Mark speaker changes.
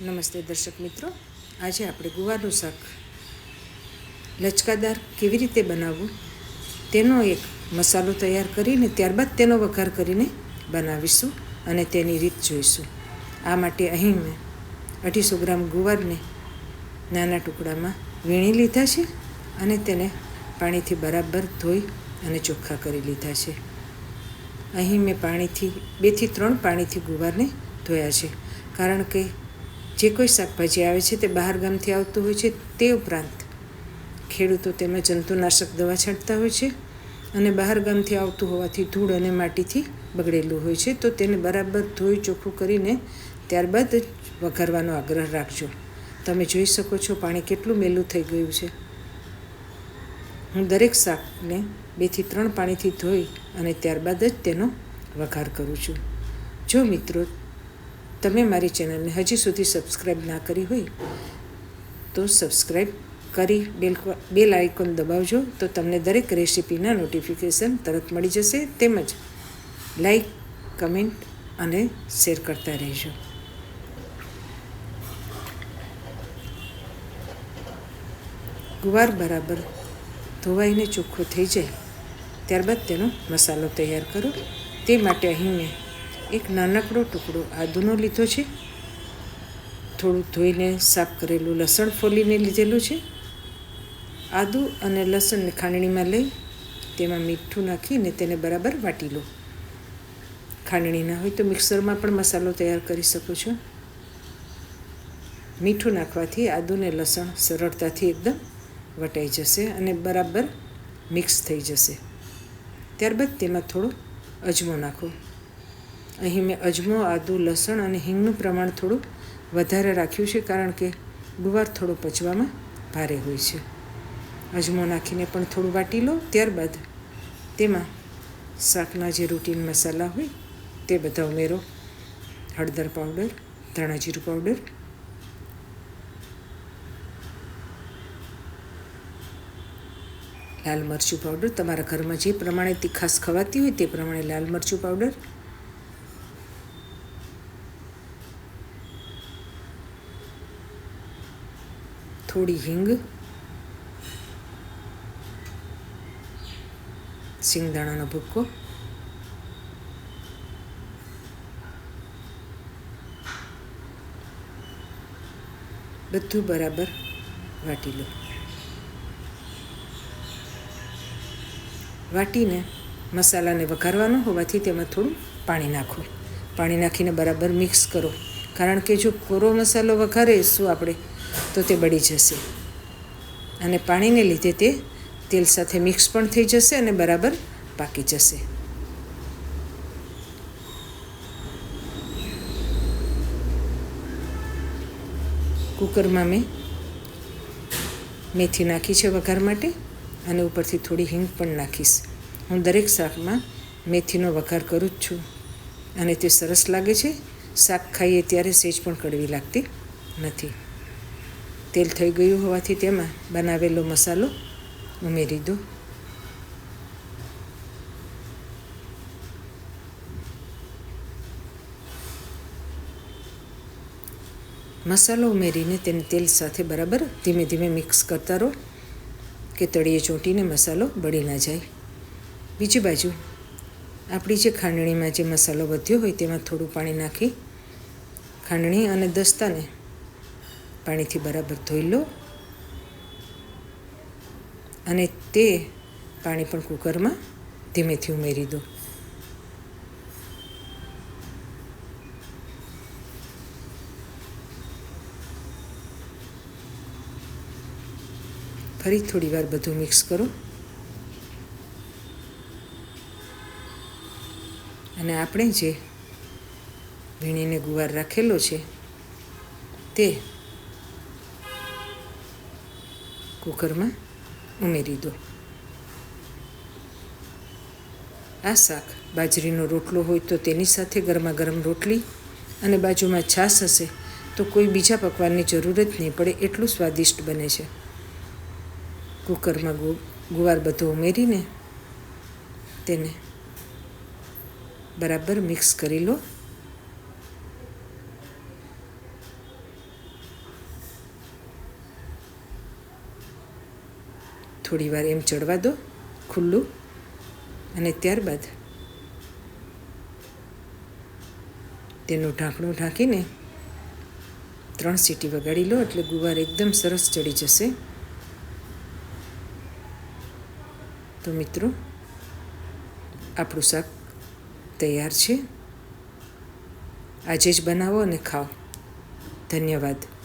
Speaker 1: નમસ્તે દર્શક મિત્રો. આજે આપણે ગુવારનું શાક લચકાદાર કેવી રીતે બનાવવું તેનો એક મસાલો તૈયાર કરીને ત્યારબાદ તેનો વઘાર કરીને બનાવીશું અને તેની રીત જોઈશું. આ માટે અહીં મેં અઢીસો ગ્રામ ગુવારને નાના ટુકડામાં વીણી લીધા છે અને તેને પાણીથી બરાબર ધોઈ અને ચોખ્ખા કરી લીધા છે. અહીં મેં પાણીથી, બેથી ત્રણ પાણીથી ગુવારને ધોયા છે. કારણ કે જે કોઈ શાકભાજી આવે છે તે બહાર ગામથી આવતું હોય છે તે ઉપરાંત ખેડૂતો તેમાં જંતુનાશક દવા છાંટતા હોય છે અને બહાર ગામથી આવતું હોવાથી ધૂળ અને માટીથી બગડેલું હોય છે, તો તેને બરાબર ધોઈ ચોખ્ખું કરીને ત્યારબાદ જ વઘારવાનો આગ્રહ રાખજો. તમે જોઈ શકો છો પાણી કેટલું મેલું થઈ ગયું છે. હું દરેક શાકને બેથી ત્રણ પાણીથી ધોઈ અને ત્યારબાદ જ તેનો વઘાર કરું છું. જો મિત્રો તમે મારી ચેનલને હજી સુધી સબસ્ક્રાઈબ ના કરી હોય, તો સબસ્ક્રાઈબ કરી બેલ બેલ આઇકોન દબાવજો, તો તમને દરેક રેસીપીના નોટિફિકેશન તરત મળી જશે. તેમજ લાઈક કમેન્ટ અને શેર કરતા રહેજો. ગુવાર બરાબર ધોવાઈને ચોખ્ખો થઈ જાય, ત્યારબાદ તેનો મસાલો તૈયાર કરો. તે માટે અહીં મેં એક નાનકડો ટુકડો આદુનો લીધો છે. થોડું ધોઈને સાફ કરેલું લસણ ફોલીને લીધેલું છે. આદુ અને લસણને ખાંડણીમાં લઈ તેમાં મીઠું નાખીને તેને બરાબર વાટી લો. ખાંડણી ના હોય તો મિક્સરમાં પણ મસાલો તૈયાર કરી શકો છો. મીઠું નાખવાથી આદુને લસણ સરળતાથી એકદમ વટાઈ જશે અને બરાબર મિક્સ થઈ જશે. ત્યારબાદ તેમાં થોડો અજમો નાખો. અહીં મેં અજમો, આદુ, લસણ અને હિંગનું પ્રમાણ થોડું વધારે રાખ્યું છે કારણ કે ગુવાર થોડો પચવામાં ભારે હોય છે. અજમો નાખીને પણ થોડું વાટી લો, ત્યારબાદ તેમાં શાકના જે રૂટીન મસાલા હોય તે બધા ઉમેરો. હળદર પાવડર ધાણા જીરું પાવડર લાલ મરચું પાવડર તમારા ઘરમાં જે પ્રમાણે તીખાસ ખવાતી હોય તે પ્રમાણે લાલ મરચું પાવડર થોડી હિંગ, સિંગદાણાનો ભૂક્કો, બધું બરાબર વાટી લો. વાટીને મસાલાને વઘારવાનો હોવાથી તેમાં થોડું પાણી નાખો. પાણી નાખીને બરાબર મિક્સ કરો. કારણ કે જો કોરો મસાલો વઘારીશું આપણે, તો તે બળી જશે. અને પાણીને લીધે તે તેલ સાથે મિક્સ પણ થઈ જશે અને બરાબર પાકી જશે. કુકરમાં મેં મેથી નાખી છે વઘાર માટે અને ઉપરથી થોડી હિંગ પણ નાખીશ. હું દરેક શાકમાં મેથીનો વઘાર કરું જ છું અને તે સરસ લાગે છે શાક ખાઈએ ત્યારે સેજ પણ કડવી લાગતી નથી. તેલ થઈ ગયું હોવાથી તેમાં બનાવેલો મસાલો ઉમેરી દો. મસાલો ઉમેરીને તેને તેલ સાથે બરાબર ધીમે ધીમે મિક્સ કરતા રહો, કે તળીએ ચોંટીને મસાલો બળી ના જાય. બીજી બાજુ, આપણી જે ખાંડણીમાં જે મસાલો વધ્યો હોય તેમાં થોડું પાણી નાખી ખાંડણી અને દસ્તાને પાણીથી બરાબર ધોઈ લો. અને તે પાણી પણ કુકરમાં ધીમેથી ઉમેરી દો. ફરી થોડી વાર બધું મિક્સ કરો. અને આપણે જે વીણીને ગુવાર રાખેલો છે. તે કુકરમાં ઉમેરી દો. આ શાક બાજરીનો રોટલો હોય તો તેની સાથે ગરમા ગરમ રોટલી અને બાજુમાં છાશ હશે તો કોઈ બીજા પકવાનની જરૂર જ નહીં પડે, એટલું સ્વાદિષ્ટ બને છે. કુકરમાં ગુવાર બધો ઉમેરીને તેને બરાબર મિક્સ કરી લો. થોડી વાર એમ ચડવા દો ખુલ્લું. અને ત્યારબાદ તેનું ઢાંકણું ઢાંકીને ત્રણ સીટી વગાડી લો એટલે ગુવાર એકદમ સરસ ચડી જશે. તો મિત્રો, આપણું શાક તૈયાર છે. આજે જ બનાવો અને ખાઓ. ધન્યવાદ.